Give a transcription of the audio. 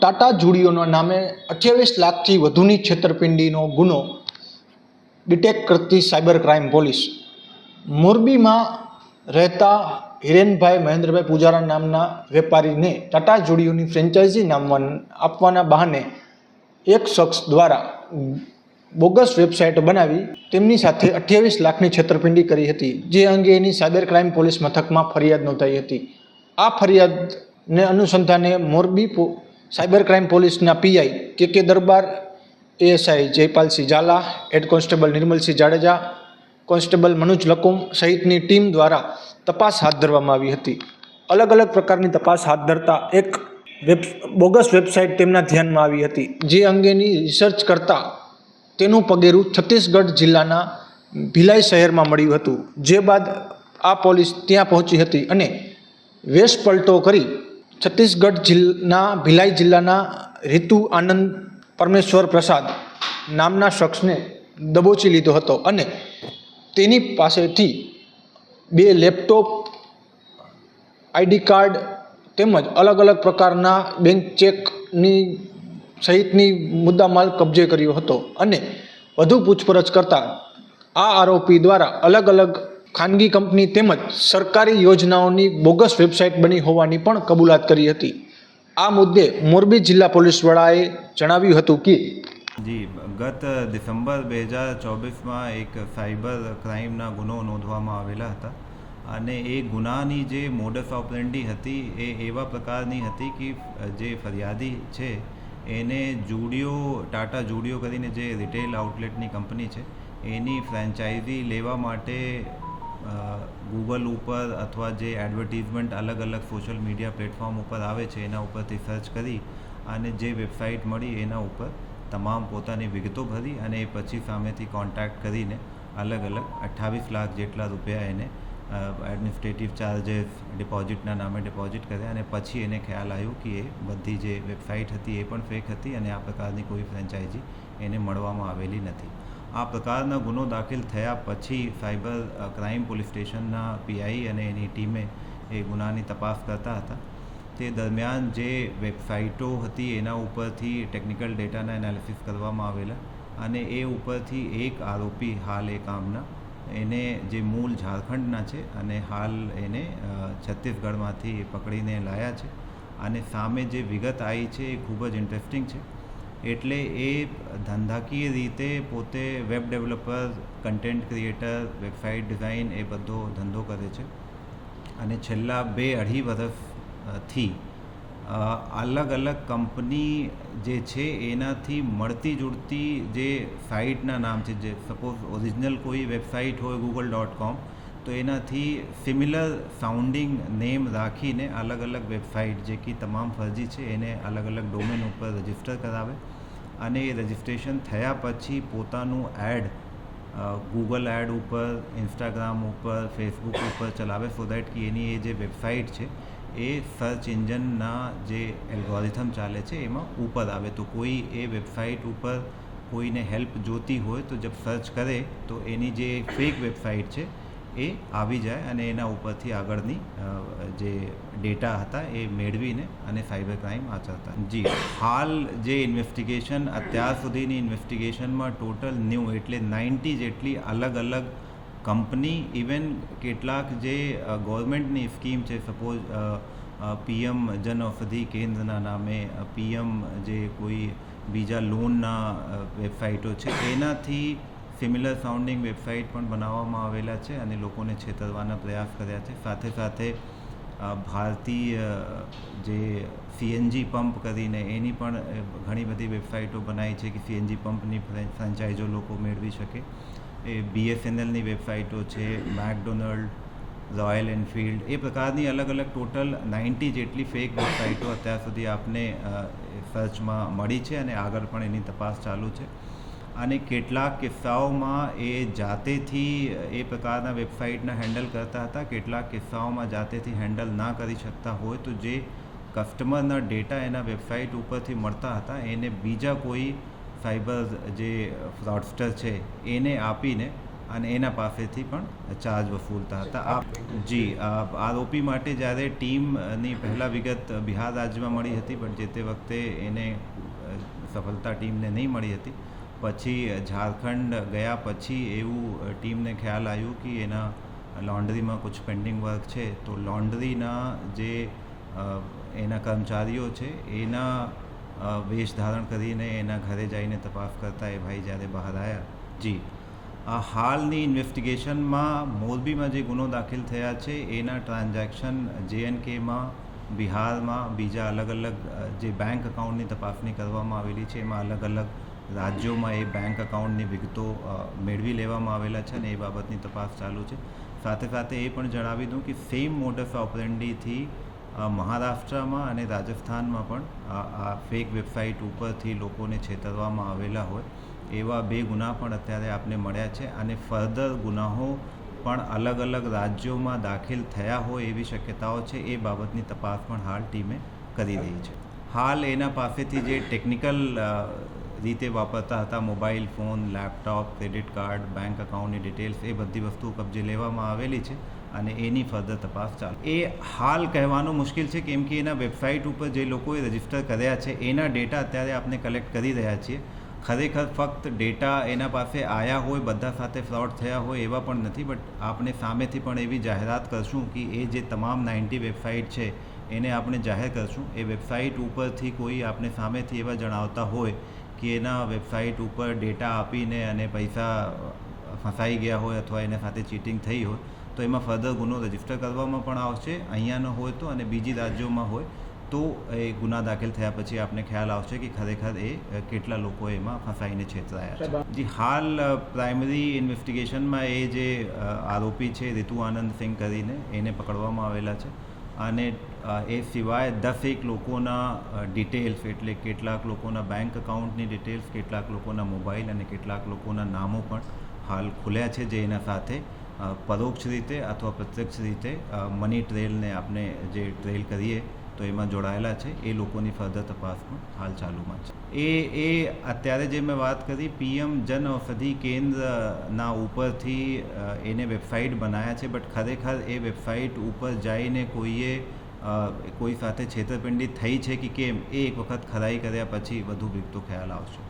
ટાટા જુડીઓના નામે અઠ્યાવીસ લાખથી વધુની છેતરપિંડીનો ગુનો ડિટેક્ટ કરતી સાયબર ક્રાઇમ પોલીસ. મોરબીમાં રહેતા હિરેનભાઈ મહેન્દ્રભાઈ પૂજારા નામના વેપારીને ટાટા જુડીઓની ફ્રેન્ચાઇઝી નામવા આપવાના બહાને એક શખ્સ દ્વારા બોગસ વેબસાઇટ બનાવી તેમની સાથે અઠ્યાવીસ લાખની છેતરપિંડી કરી હતી, જે અંગે એની સાયબર ક્રાઇમ પોલીસ મથકમાં ફરિયાદ નોંધાઈ હતી. આ ફરિયાદને અનુસંધાને મોરબી સાયબર ક્રાઇમ પોલીસના PI K K Darbar, ASI Jaypalsinh Jhala, head constable Nirmalsinh Jadeja, constable Manoj Lakum સહિતની ટીમ દ્વારા તપાસ હાથ ધરવામાં આવી હતી. અલગ અલગ પ્રકારની તપાસ હાથ ધરતા એક વેબ, બોગસ વેબસાઇટ તેમના ધ્યાનમાં આવી હતી. જે અંગેની રિસર્ચ કરતાં તેનું પગેરું છત્તીસગઢ જિલ્લાના ભિલાઈ શહેરમાં મળ્યું હતું. જે બાદ આ પોલીસ ત્યાં પહોંચી હતી અને વેશ પલટો કરી છત્તીસગઢ જિલ્લાના ભિલાઈ જિલ્લાના રીતુ આનંદ પરમેશ્વર પ્રસાદ નામના શખ્સને દબોચી લીધો હતો અને તેની પાસેથી બે લેપટોપ, આઈડી કાર્ડ તેમજ અલગ અલગ પ્રકારના બેંક ચેકની સહિતની મુદ્દામાલ કબજે કર્યો હતો અને વધુ પૂછપરછ કરતાં આ આરોપી દ્વારા અલગ અલગ ખાનગી કંપની તેમજ સરકારી યોજનાઓની બોગસ વેબસાઇટ બની હોવાની પણ કબૂલાત કરી હતી. આ મુદ્દે મોરબી જિલ્લા પોલીસ વડાએ જણાવ્યું હતું કે જી, ગત ડિસેમ્બર બે હજાર ચોવીસમાં એક સાયબર ક્રાઇમના ગુનો નોંધવામાં આવેલા હતા અને એ ગુનાની જે મોડસ ઓપરેન્ડી હતી એ એવા પ્રકારની હતી કે જે ફરિયાદી છે એને જુડિયો, ટાટા જુડિયો કરીને જે રિટેલ આઉટલેટની કંપની છે એની ફ્રેન્ચાઇઝી લેવા માટે ગૂગલ ઉપર અથવા જે એડવર્ટીઝમેન્ટ અલગ અલગ સોશિયલ મીડિયા પ્લેટફોર્મ ઉપર આવે છે, એના ઉપરથી સર્ચ કરી અને જે વેબસાઇટ મળી એના ઉપર તમામ પોતાની વિગતો ભરી અને એ પછી સામેથી કોન્ટેક્ટ કરીને અલગ અલગ અઠ્ઠાવીસ લાખ જેટલા રૂપિયા એને એડમિનિસ્ટ્રેટિવ ચાર્જેસ ડિપોઝિટના નામે ડિપોઝિટ કર્યા અને પછી એને ખ્યાલ આવ્યો કે એ બધી જે વેબસાઇટ હતી એ પણ ફેક હતી અને આ પ્રકારની કોઈ ફ્રેન્ચાઇઝી એને મળવામાં આવેલી નથી. આ પ્રકારના ગુનો દાખલ થયા પછી સાયબર ક્રાઇમ પોલીસ સ્ટેશનના પીઆઈ અને એની ટીમે એ ગુનાની તપાસ કરતા હતા. તે દરમિયાન જે વેબસાઇટો હતી એના ઉપરથી ટેકનિકલ ડેટાના એનાલિસિસ કરવામાં આવેલા અને એ ઉપરથી એક આરોપી હાલ એ કામના. એને જે મૂળ ઝારખંડના છે અને હાલ એને છત્તીસગઢમાંથી પકડીને લાયા છે. અને સામે જે વિગત આવી છે એ ખૂબ જ ઇન્ટરેસ્ટિંગ છે. એટલે એ ધંધાકીય રીતે પોતે web developer content creator website design એ બધો ધંધો કરે છે. અને છેલ્લા બે અઢી વર્ષથી અલગ અલગ કંપની જે છે એનાથી મળતી જુળતી જે સાઇટના નામ છે, જે સપોઝ ઓરિજિનલ કોઈ વેબસાઇટ હોય ગૂગલ ડોટ કોમ તો એનાથી સિમિલર સાઉન્ડિંગ નેમ રાખીને અલગ અલગ વેબસાઇટ જે કે તમામ ફરજી છે, એને અલગ અલગ ડોમેન ઉપર રજિસ્ટર કરાવે. અને એ રજિસ્ટ્રેશન થયા પછી પોતાનું એડ ગૂગલ એડ ઉપર ઇન્સ્ટાગ્રામ ઉપર ફેસબુક ઉપર ચલાવે સો દેટ કે એની એ જે વેબસાઇટ છે, એ સર્ચ ઇન્જનના જે એલ્ગોરિથમ ચાલે છે, એમાં ઉપર આવે. તો કોઈ એ વેબસાઇટ ઉપર કોઈને હેલ્પ જોતી હોય તો જબ સર્ચ કરે, તો એની જે ફેક વેબસાઇટ છે એ આવી જાય અને એના ઉપરથી આગળની જે ડેટા હતા એ મેળવીને અને સાયબર ક્રાઇમ આચરતા. જી, હાલ જે ઇન્વેસ્ટિગેશન અત્યાર સુધીની ઇન્વેસ્ટિગેશનમાં ટોટલ ન્યૂ એટલે નાઇન્ટી જેટલી અલગ અલગ કંપની, ઇવન કેટલાક જે ગવર્મેન્ટની સ્કીમ છે, સપોઝ પીએમ જન ઔષધિ કેન્દ્રના નામે પીએમ જે કોઈ બીજા લોનના વેબસાઇટો છે, એનાથી સિમિલર સાઉન્ડિંગ વેબસાઇટ પણ બનાવવામાં આવેલા છે અને લોકોને છેતરવાના પ્રયાસ કર્યા છે. સાથે સાથે ભારતીય જે સીએનજી પંપ કરીને એની પણ ઘણી બધી વેબસાઇટો બનાવી છે કે સીએનજી પંપની ફ્રેન્ચાઇઝો લોકો મેળવી શકે. એ બીએસએનએલની વેબસાઇટો છે મેકડોનલ્ડ રોયલ એનફિલ્ડ એ પ્રકારની અલગ અલગ ટોટલ નાઇન્ટી જેટલી ફેક વેબસાઇટો અત્યાર સુધી આપને સર્ચમાં મળી છે અને આગળ પણ એની તપાસ ચાલુ છે. અને કેટલાક કિસ્સાઓમાં એ જાતેથી, એ પ્રકારના વેબસાઇટના હેન્ડલ કરતા હતા. કેટલાક કિસ્સાઓમાં જાતેથી હેન્ડલ ના કરી શકતા હોય તો જે કસ્ટમરના ડેટા એના વેબસાઇટ ઉપરથી મળતા હતા, એને બીજા કોઈ સાયબર જે ફ્રોડસ્ટર છે, એને આપીને અને એના પાસેથી પણ ચાર્જ વસૂલતા હતા. આ જી આરોપી માટે જ્યારે ટીમની પહેલાં વિગત બિહાર રાજ્યમાં મળી હતી, પણ જે તે વખતે એને સફળતા ટીમને નહીં મળી હતી પછી ઝારખંડ ગયા પછી એવું ટીમને ખ્યાલ આવ્યું કે એના લોન્ડ્રીમાં કુછ પેન્ડિંગ વર્ક છે. તો લોન્ડ્રીના જે એના કર્મચારીઓ છે, એના વેશ ધારણ કરીને એના ઘરે જઈને તપાસ કરતા એ ભાઈ જ્યારે બહાર આવ્યા જી. આ હાલની ઇન્વેસ્ટિગેશનમાં મોરબીમાં જે ગુનો દાખલ થયા છે, એના ટ્રાન્ઝેક્શન જેએનકેમાં બિહારમાં બીજા અલગ અલગ જે બેંક એકાઉન્ટની તપાસણી કરવામાં આવેલી છે, એમાં અલગ અલગ રાજ્યોમાં એ બેંક એકાઉન્ટની વિગતો મેળવી લેવામાં આવેલા છે અને એ બાબતની તપાસ ચાલુ છે. સાથે સાથે એ પણ જણાવી દઉં કે સેમ મોડસ ઓપરેન્ડીથી મહારાષ્ટ્રમાં અને રાજસ્થાનમાં પણ આ ફેક વેબસાઇટ ઉપરથી લોકોને છેતરવામાં આવેલા હોય, એવા બે ગુના પણ અત્યારે આપને મળ્યા છે અને ફર્ધર ગુનાઓ પણ અલગ અલગ રાજ્યોમાં દાખલ થયા હોય એવી શક્યતાઓ છે, એ બાબતની તપાસ પણ હાલ ટીમે કરી રહી છે. હાલ એના પાસેથી જે ટેકનિકલ રીતે વાપરતા હતા. Mobile, phone, laptop, credit card, bank એકાઉન્ટની ડિટેલ્સ, એ બધી વસ્તુઓ કબજે લેવામાં આવેલી છે અને એની ફર્ધર તપાસ ચાલુ. એ હાલ કહેવાનું મુશ્કેલ છે કેમ કે એના વેબસાઇટ ઉપર જે લોકોએ રજિસ્ટર કર્યા છે, એના ડેટા અત્યારે આપણે કલેક્ટ કરી રહ્યા છીએ. ખરેખર ફક્ત ડેટા એના પાસે આવ્યા હોય, બધા સાથે ફ્રોડ થયા હોય એવા પણ નથી, બટ આપણે સામેથી પણ એવી જાહેરાત કરશું કે એ જે તમામ નાઇન્ટી વેબસાઇટ છે, એને આપણે જાહેર કરશું. એ વેબસાઇટ ઉપરથી કોઈ આપણે સામેથી એવા જણાવતા હોય કે એના વેબસાઇટ ઉપર ડેટા આપીને અને પૈસા ફસાઈ ગયા હોય અથવા એના સાથે ચીટિંગ થઈ હોય તો એમાં ફર્ધર ગુનો રજિસ્ટર કરવામાં પણ આવશે. અહીંયાનો હોય તો અને બીજી રાજ્યોમાં હોય તો એ ગુના દાખલ થયા પછી આપને ખ્યાલ આવશે કે ખરેખર એ કેટલા લોકો એમાં ફસાઈને છેતરાયા છે. જી હાલ પ્રાઇમરી ઇન્વેસ્ટિગેશનમાં એ જે આરોપી છે રિતુ આનંદ સિંહ કરીને એને પકડવામાં આવેલા છે. અને એ સિવાય દસેક લોકોના ડિટેલ્સ એટલે કેટલાક લોકોના બેંક એકાઉન્ટની ડિટેલ્સ કેટલાક લોકોના મોબાઈલ અને કેટલાક લોકોના નામો પણ હાલ ખુલ્યા છે જે એના સાથે પરોક્ષ રીતે અથવા પ્રત્યક્ષ રીતે મની ટ્રેલને આપણે જે ટ્રેલ કરીએ તો એમાં જોડાયેલા છે. એ લોકોની ફર્ધર તપાસ પણ હાલ ચાલુમાં છે. એ એ અત્યારે જે મેં વાત કરી, પીએમ જન ઔષધિ કેન્દ્રના ઉપરથી એને વેબસાઇટ બનાવ્યા છે, બટ ખરેખર એ વેબસાઇટ ઉપર જઈને કોઈએ કોઈ સાથે છેતરપિંડી થઈ છે કે કેમ, એ એક વખત ખરાઈ કર્યા પછી વધુ વિગતો ખ્યાલ આવશે.